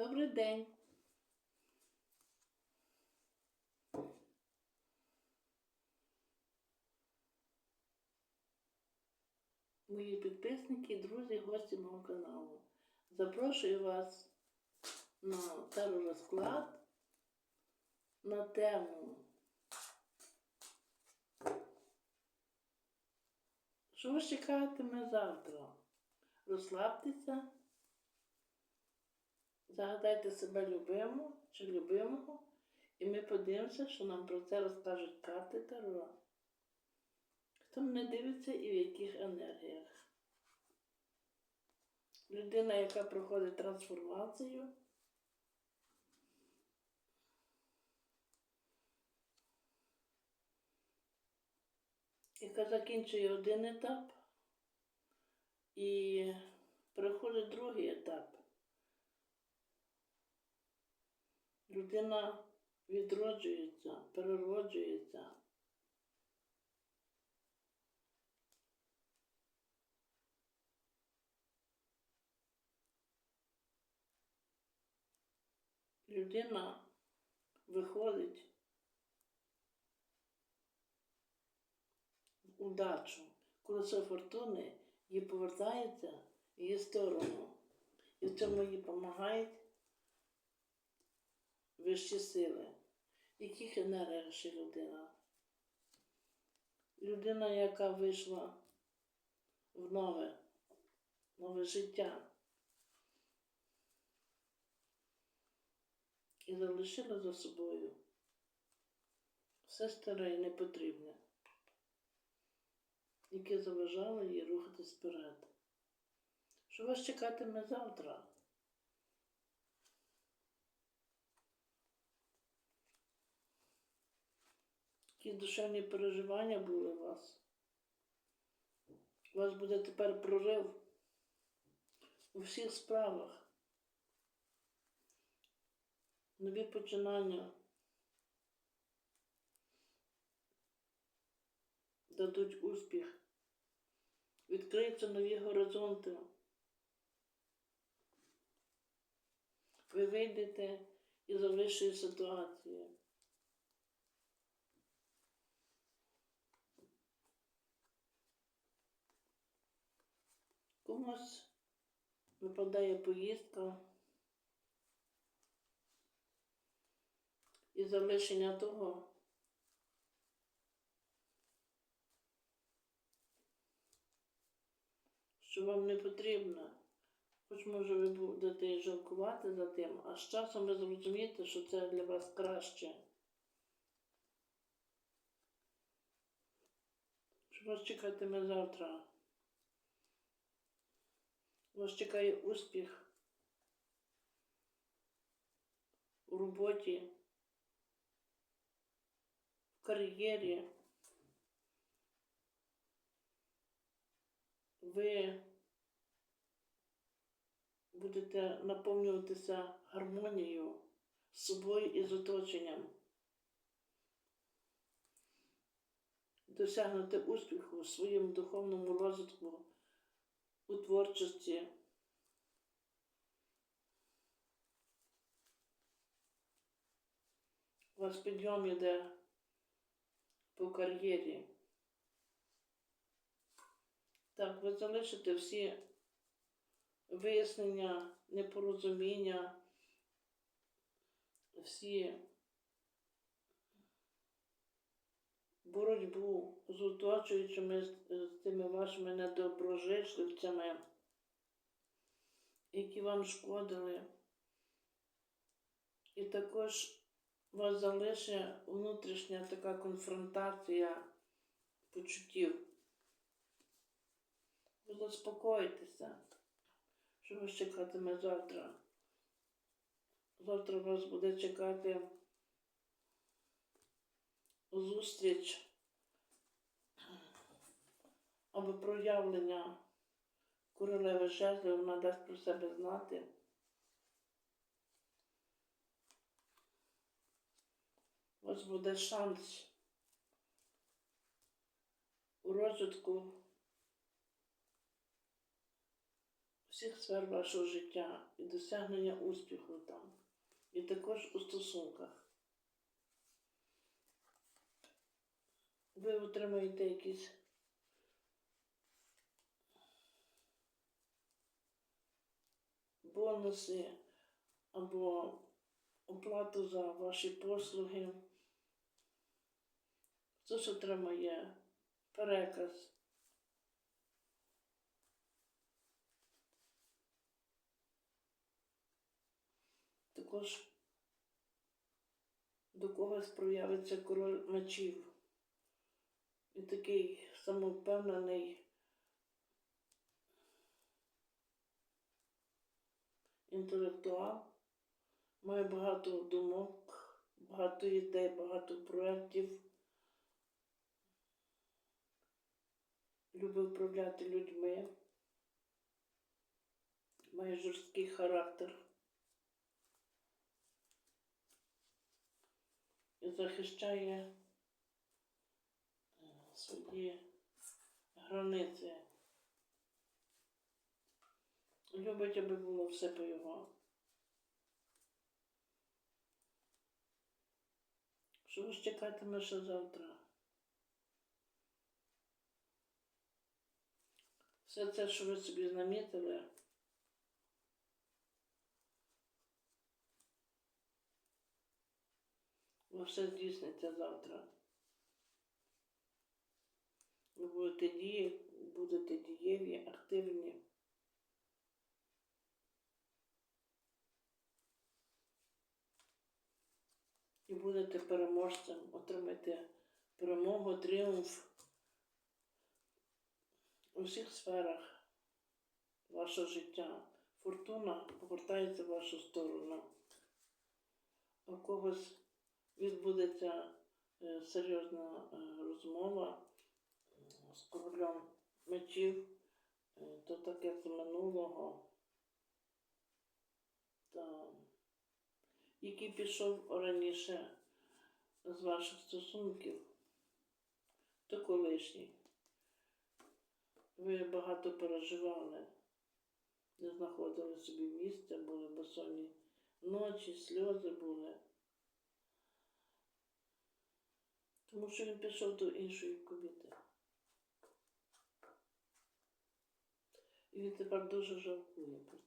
Добрий день. Мої підписники, друзі, гості мого каналу. Запрошую вас на теророзклад на тему. Що чекатиме завтра? Розслабтеся. Загадайте себе любимо чи любимого, і ми подивимося, що нам про це розкажуть карти Таро. Хто мене дивиться і в яких енергіях. Людина, яка проходить трансформацію. Яка закінчує один етап і переходить другий етап. Людина відроджується, перероджується. Людина виходить в удачу. Колесо фортуни їй повертається в її сторону. І в цьому їй допомагають вищі сили. Яких енергіях ще людина? Людина, яка вийшла в нове, нове життя. І залишила за собою все старе і непотрібне, яке заважало їй рухатись вперед. Що вас чекатиме завтра? Які душевні переживання були у вас? У вас буде тепер прорив у всіх справах. Нові починання дадуть успіх. Відкриються нові горизонти. Ви вийдете із завищої ситуації. Комусь випадає поїздка і залишення того, що вам не потрібно. Хоч може ви будете і жалкувати за тим, а з часом ви зрозумієте, що це для вас краще. Що вас чекатиме завтра? Вас чекає успіх у роботі, в кар'єрі. Ви будете наповнюватися гармонією з собою і з оточенням. Досягнути успіху у своєму духовному розвитку у творчості. У вас підйом іде по кар'єрі. Так, ви залишите всі вияснення, непорозуміння, всі боротьбу з оточуючими з, тими вашими недоброжичливцями, які вам шкодили. І також вас залишить внутрішня така конфронтація почуттів. Ви заспокойтеся, що вас чекатиме завтра. Завтра вас буде чекати зустріч або проявлення королеви жезлів, вона дасть про себе знати. Вас буде шанс у розвитку всіх сфер вашого життя і досягнення успіху там, і також у стосунках. Ви отримаєте якісь бонуси або оплату за ваші послуги. Хтось отримає переказ. Також до когось проявиться король мечів. І такий самовпевнений інтелектуал, має багато думок, багато ідей, багато проєктів. Любить управляти людьми, має жорсткий характер. І захищає е, свої границі. Любить, аби було все по його. Що ви ж чекатиме ще завтра? Все це, що ви собі намітили, ви все здійсниться завтра. Ви будете дії, будете дієві, активні. І будете переможцем, отримаєте перемогу, тріумф у всіх сферах вашого життя. Фортуна повертається в вашу сторону. У когось відбудеться е, серйозна е, розмова е, з королем мечів, то таке з минулого, та, який пішов раніше з ваших стосунків, то колишній. Ви багато переживали, не знаходили собі місця, були безсонні ночі, сльози були. Тому що він пішов до іншої кобіти. І він тепер дуже жалкує про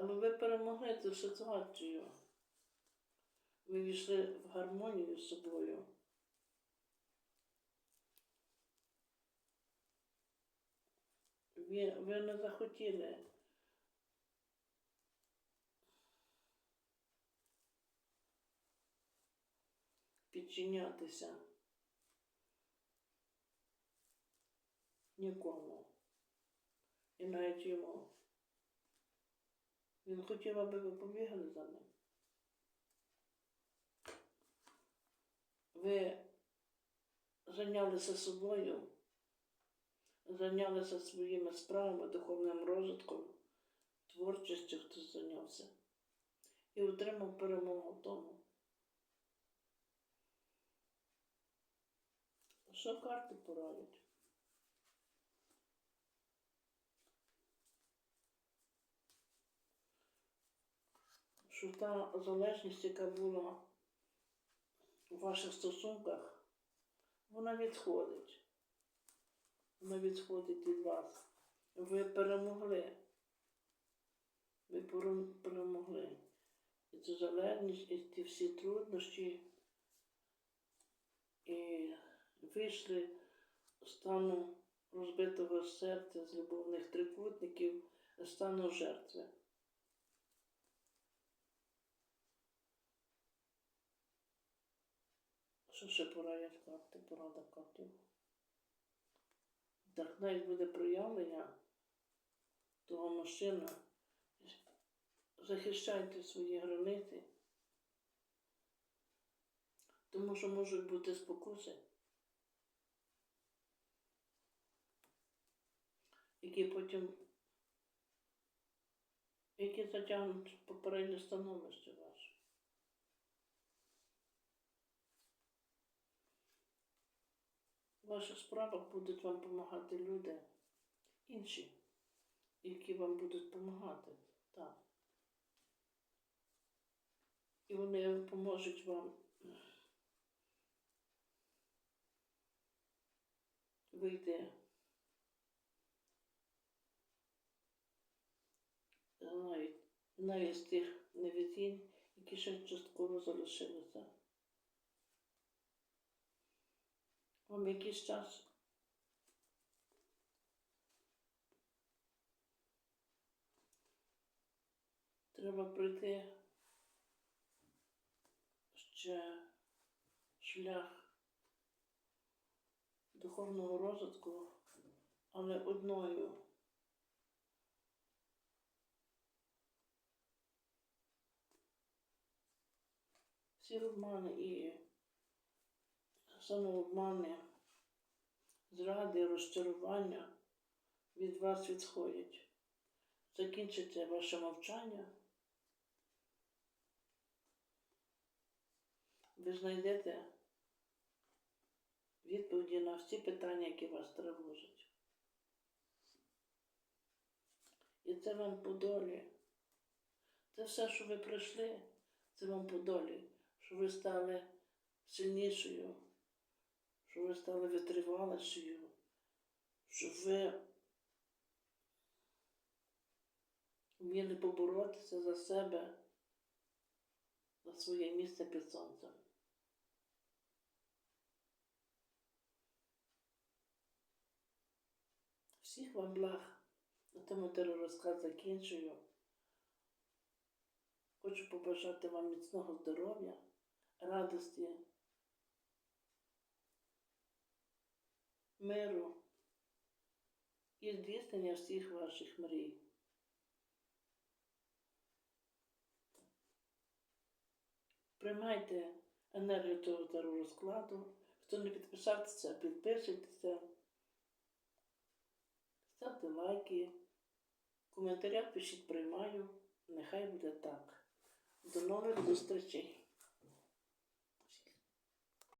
Але ви перемогли цю ситуацію. Ви війшли в гармонію з собою. Ви, ви не захотіли підчинятися нікому. І навіть йому. Він хотів, аби ви побігли за ним. Ви зайнялися собою, зайнялися своїми справами, духовним розвитком, творчістю хтось зайнявся і отримав перемогу в тому. Що карти порадять? Що та залежність, яка була у ваших стосунках, вона відходить. Вона відходить від вас. Ви перемогли. Ви перемогли. І цю залежність, і ті всі труднощі, і вийшли стану розбитого серця з любовних трикутників, стану жертви. Що ще порадять карти? Порада картів. Так навіть буде проявлення того мужчини. Захищайте свої границі, тому що можуть бути спокуси, які потім які затягнуть попереднє становище ваше. ваших справах будуть вам допомагати люди інші, які вам будуть допомагати. Так. І вони поможуть вам вийти навіть, навіть з тих невідінь, які ще частково залишилися. Вам якийсь час треба пройти ще шлях духовного розвитку, але одною. Всі обмани і самообмани, зради, розчарування від вас відходять. Закінчиться ваше мовчання. Ви знайдете відповіді на всі питання, які вас тривожать. І це вам по долі. Це все, що ви пройшли, це вам по долі, що ви стали сильнішою, що ви стали витривалішою, що ви вміли поборотися за себе, за своє місце під сонцем. Всіх вам благ. На тому теророзказ закінчую. Хочу побажати вам міцного здоров'я, радості, миру і здійснення всіх ваших мрій. Приймайте енергію цього теророзкладу. Хто не підписався, підписуйтеся. Ставте лайки, в коментарях пишіть приймаю. Нехай буде так. До нових зустрічей!